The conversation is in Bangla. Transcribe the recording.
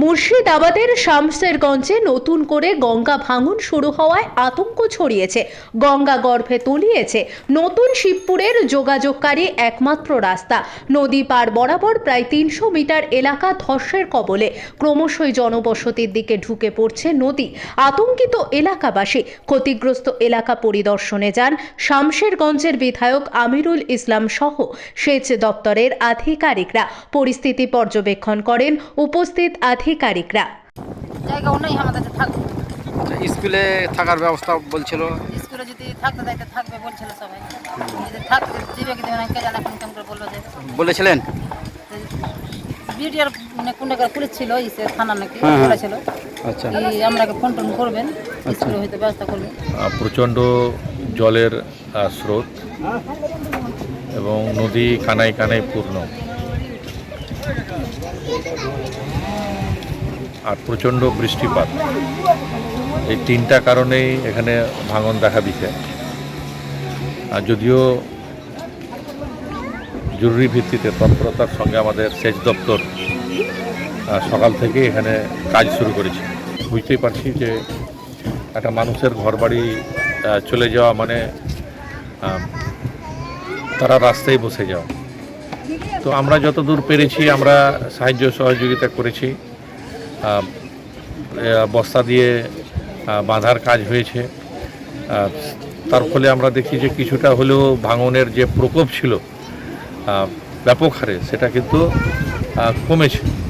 মুর্শিদাবাদের শামসেরগঞ্জে নতুন করে গঙ্গা ভাঙন শুরু হওয়ায় আতঙ্ক ছড়িয়েছে। গঙ্গা গর্ভে তলিয়েছে। নতুন শিবপুরের যোগাযোগকারী একমাত্র রাস্তা। নদী পার বরাবর প্রায় তিনশো মিটার এলাকা ধসের কবলে। ক্রমশই জনবসতির দিকে ঢুকে পড়ছে নদী। আতঙ্কিত এলাকাবাসী, ক্ষতিগ্রস্ত এলাকা পরিদর্শনে যান শামশেরগঞ্জের বিধায়ক আমিরুল ইসলাম সহ সেচ দপ্তরের আধিকারিকরা। পরিস্থিতি পর্যবেক্ষণ করেন উপস্থিত আধিকারিকরা জায়গা নেই আমাদের যে থাকবে। আচ্ছা, স্কুলে থাকার ব্যবস্থা বলছিল? স্কুলে যদি থাকতে থাকবে বলছিল সবাই। যদি থাকতে দিবে কি দেবে না কে জানে এখন করে বলল যে। বলেছিলেন? বিডিআর মানে কোন জায়গায় পুলিশ ছিল ইসে থানা নাকি হ্যাঁ, হ্যাঁ। বলেছিল আচ্ছা। আমরাকে ফোন টোন করবেন আচ্ছা। স্কুলে হয়তো ব্যবস্থা করবেন। প্রচণ্ড জলের স্রোত এবং নদী কানায় কানায় পূর্ণ। আর প্রচণ্ড বৃষ্টিপাত। এই তিনটা কারণেই এখানে ভাঙন দেখা দিছে। আর যদিও জরুরি ভিত্তিতে তৎপরতার সঙ্গে আমাদের সেচ দপ্তর সকাল থেকে এখানে কাজ শুরু করেছে। বুঝতেই পারছি যে একটা মানুষের ঘরবাড়ি চলে যাওয়া মানে তারা রাস্তায় বসে যাওয়া। তো আমরা যতদূর পেরেছি আমরা সাহায্য সহযোগিতা করেছি। বস্তা দিয়ে বাঁধার কাজ হয়েছে। তার ফলে আমরা দেখি যে কিছুটা হলেও ভাঙনের যে প্রকোপ ছিল ব্যাপক হারে, সেটা কিন্তু কমেছে।